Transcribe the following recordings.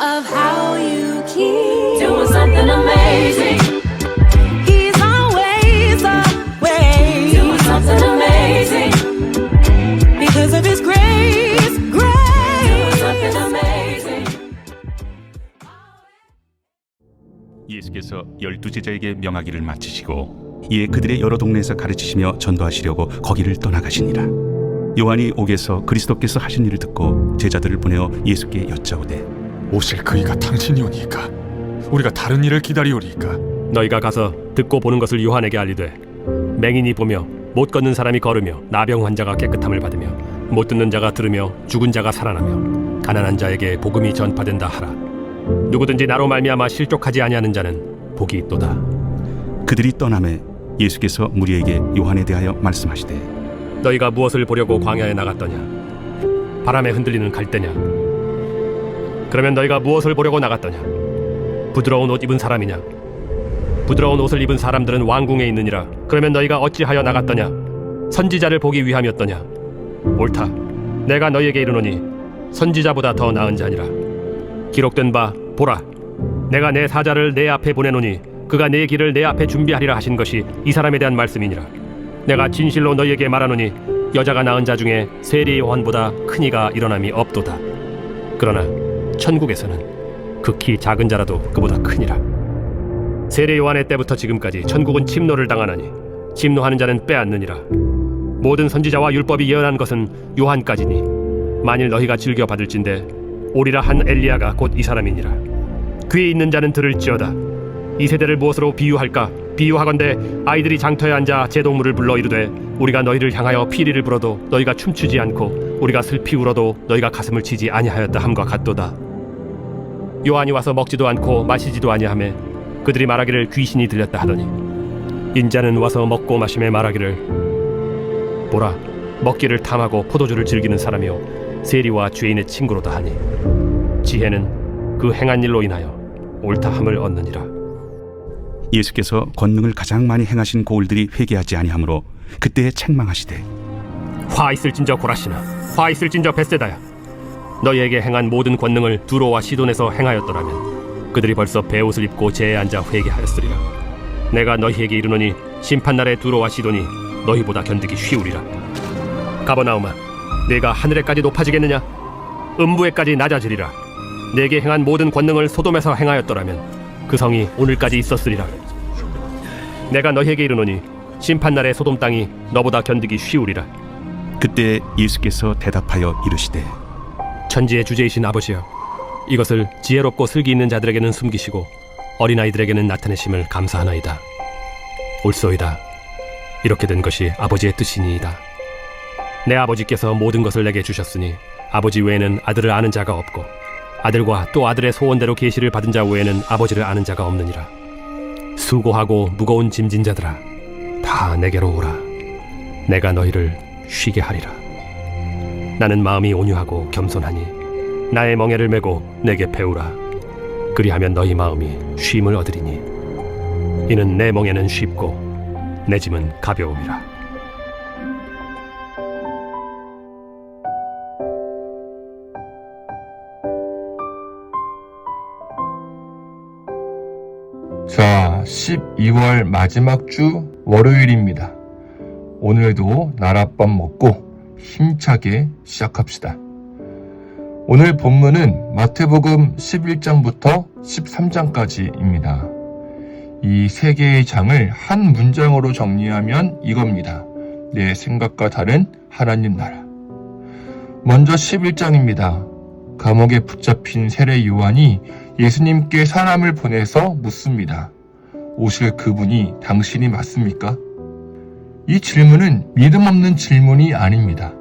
of how you keep Doing something amazing. He's always the way. Doing something amazing. Because of his grace, Doing grace. something amazing. 예수께서 열두 제자에게 명하기를 마치시고 이에 그들의 여러 동네에서 가르치시며 전도하시려고 거기를 떠나가시니라 요한이 옥에서 그리스도께서 하신 일을 듣고 제자들을 보내어 예수께 여짜오되 오실 그이가 당신이오니까. 우리가 다른 일을 기다리오리까. 너희가 가서 듣고 보는 것을 요한에게 알리되 맹인이 보며 못 걷는 사람이 걸으며 나병 환자가 깨끗함을 받으며 못 듣는 자가 들으며 죽은 자가 살아나며 가난한 자에게 복음이 전파된다 하라. 누구든지 나로 말미암아 실족하지 아니하는 자는 복이 있도다. 그들이 떠남에 예수께서 무리에게 요한에 대하여 말씀하시되 너희가 무엇을 보려고 광야에 나갔더냐? 바람에 흔들리는 갈대냐 그러면 너희가 무엇을 보려고 나갔더냐? 부드러운 옷 입은 사람이냐? 부드러운 옷을 입은 사람들은 왕궁에 있느니라. 그러면 너희가 어찌하여 나갔더냐? 선지자를 보기 위함이었더냐? 옳다. 내가 너희에게 이르노니 선지자보다 더 나은 자니라. 기록된 바 보라. 내가 내 사자를 내 앞에 보내노니 그가 내 길을 내 앞에 준비하리라 하신 것이 이 사람에 대한 말씀이니라. 내가 진실로 너희에게 말하노니 여자가 낳은 자 중에 세리 요한보다 큰 이가 일어남이 없도다. 그러나 천국에서는 극히 작은 자라도 그보다 크니라. 세례 요한의 때부터 지금까지 천국은 침노를 당하나니 침노하는 자는 빼앗느니라. 모든 선지자와 율법이 예언한 것은 요한까지니 만일 너희가 즐겨 받을진대 오리라 한 엘리야가 곧 이 사람이니라. 귀에 있는 자는 들을지어다. 이 세대를 무엇으로 비유할까? 비유하건대 아이들이 장터에 앉아 제동물을 불러 이르되 우리가 너희를 향하여 피리를 불어도 너희가 춤추지 않고 우리가 슬피 울어도 너희가 가슴을 치지 아니하였다 함과 같도다 요한이 와서 먹지도 않고 마시지도 아니하며 그들이 말하기를 귀신이 들렸다 하더니 인자는 와서 먹고 마심에 말하기를 보라 먹기를 탐하고 포도주를 즐기는 사람이요 세리와 죄인의 친구로다 하니 지혜는 그 행한 일로 인하여 옳다함을 얻느니라. 예수께서 권능을 가장 많이 행하신 고을들이 회개하지 아니하므로 그때에 책망하시되 화 있을진저 고라시나 화 있을진저 베세다야 너희에게 행한 모든 권능을 두로와 시돈에서 행하였더라면 그들이 벌써 베옷을 입고 제에 앉아 회개하였으리라. 내가 너희에게 이르노니 심판날에 두로와 시돈이 너희보다 견디기 쉬우리라. 가버나움아 내가 하늘에까지 높아지겠느냐? 음부에까지 낮아지리라. 내게 행한 모든 권능을 소돔에서 행하였더라면 그 성이 오늘까지 있었으리라. 내가 너희에게 이르노니 심판날에 소돔 땅이 너보다 견디기 쉬우리라. 그때 예수께서 대답하여 이르시되 천지의 주제이신 아버지여 이것을 지혜롭고 슬기 있는 자들에게는 숨기시고 어린아이들에게는 나타내심을 감사하나이다. 옳소이다. 이렇게 된 것이 아버지의 뜻이니이다. 내 아버지께서 모든 것을 내게 주셨으니 아버지 외에는 아들을 아는 자가 없고 아들과 또 아들의 소원대로 계시를 받은 자 외에는 아버지를 아는 자가 없느니라. 수고하고 무거운 짐진 자들아 다 내게로 오라. 내가 너희를 쉬게 하리라 나는 마음이 온유하고 겸손하니 나의 멍에를 메고 내게 배우라 그리하면 너희 마음이 쉼을 얻으리니 이는 내 멍에는 쉽고 내 짐은 가벼움이라 자, 12월 마지막 주 월요일입니다. 오늘도 나랏밥 먹고 힘차게 시작합시다. 오늘 본문은 마태복음 11장부터 13장까지입니다. 이 세 개의 장을 한 문장으로 정리하면 이겁니다. 내 생각과 다른 하나님 나라. 먼저 11장입니다. 감옥에 붙잡힌 세례 요한이 예수님께 사람을 보내서 묻습니다. 오실 그분이 당신이 맞습니까? 이 질문은 믿음 없는 질문이 아닙니다.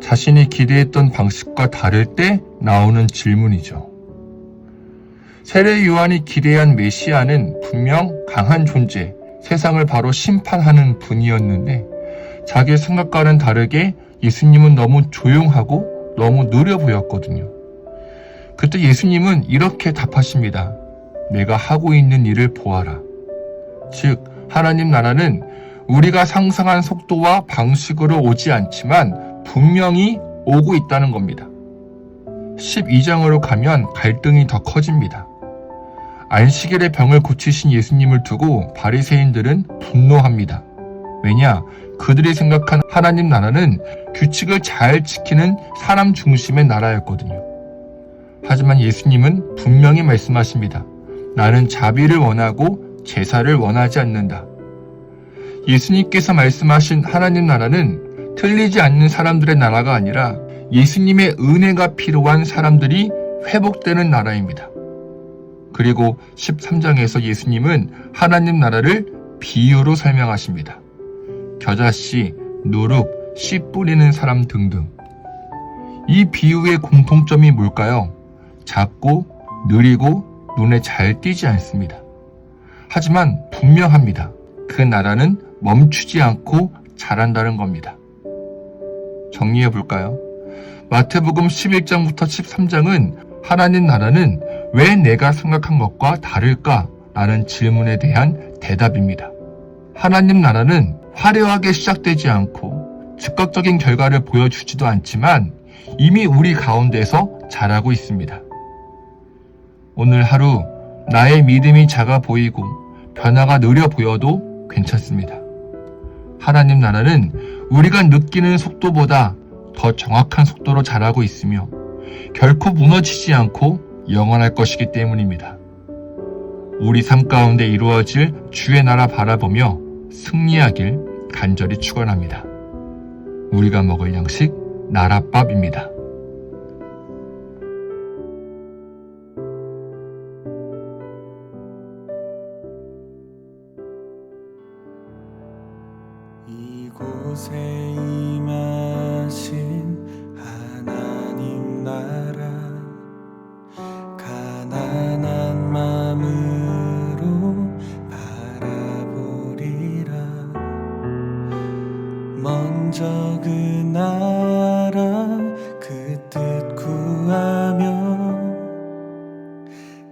자신이 기대했던 방식과 다를 때 나오는 질문이죠. 세례 요한이 기대한 메시아는 분명 강한 존재, 세상을 바로 심판하는 분이었는데 자기 생각과는 다르게 예수님은 너무 조용하고 너무 느려 보였거든요. 그때 예수님은 이렇게 답하십니다. 내가 하고 있는 일을 보아라. 즉, 하나님 나라는 우리가 상상한 속도와 방식으로 오지 않지만 분명히 오고 있다는 겁니다. 12장으로 가면 갈등이 더 커집니다. 안식일의 병을 고치신 예수님을 두고 바리새인들은 분노합니다. 왜냐? 그들이 생각한 하나님 나라는 규칙을 잘 지키는 사람 중심의 나라였거든요. 하지만 예수님은 분명히 말씀하십니다. 나는 자비를 원하고 제사를 원하지 않는다. 예수님께서 말씀하신 하나님 나라는 틀리지 않는 사람들의 나라가 아니라 예수님의 은혜가 필요한 사람들이 회복되는 나라입니다. 그리고 13장에서 예수님은 하나님 나라를 비유로 설명하십니다. 겨자씨, 누룩, 씨 뿌리는 사람 등등. 이 비유의 공통점이 뭘까요? 작고, 느리고, 눈에 잘 띄지 않습니다. 하지만 분명합니다. 그 나라는 멈추지 않고 자란다는 겁니다. 정리해 볼까요? 마태복음 11장부터 13장은 하나님 나라는 왜 내가 생각한 것과 다를까? 라는 질문에 대한 대답입니다. 하나님 나라는 화려하게 시작되지 않고 즉각적인 결과를 보여주지도 않지만 이미 우리 가운데서 자라고 있습니다. 오늘 하루 나의 믿음이 작아 보이고 변화가 느려 보여도 괜찮습니다. 하나님 나라는 우리가 느끼는 속도보다 더 정확한 속도로 자라고 있으며 결코 무너지지 않고 영원할 것이기 때문입니다. 우리 삶 가운데 이루어질 주의 나라 바라보며 승리하길 간절히 축원합니다. 우리가 먹을 양식 나라밥입니다.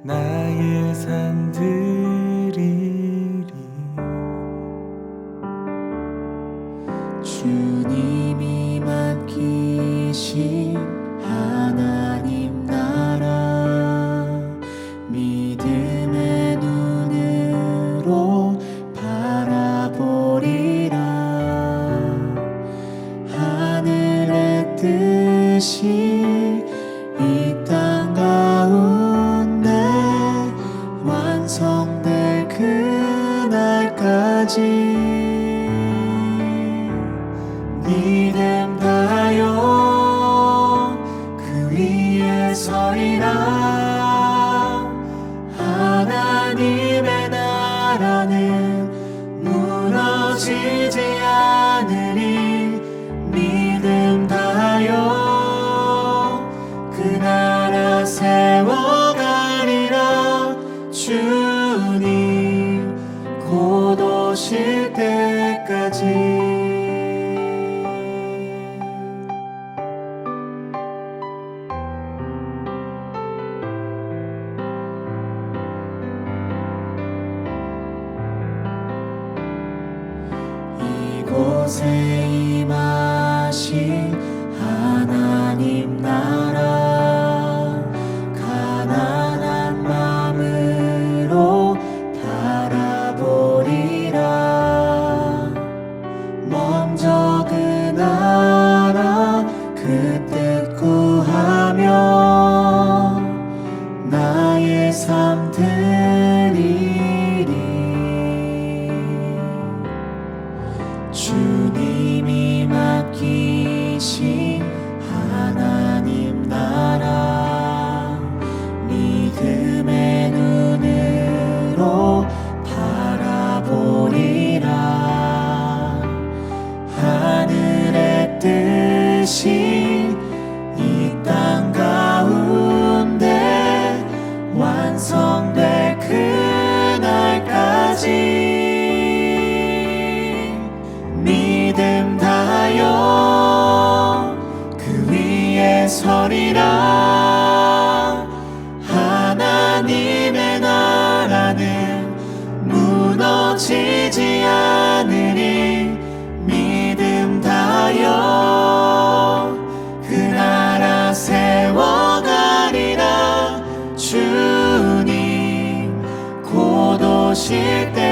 나의 산들 서리라 하나님의 나라는 무너지지 않으리. 믿음 다요 그 나라 세워가리라. 주님 곧 오실 때 뜻이 이땅 가운데 완성될 그날까지 믿음 다요 그 위에 서리라. 하나님의 나라는 무너지지 않으 오실 때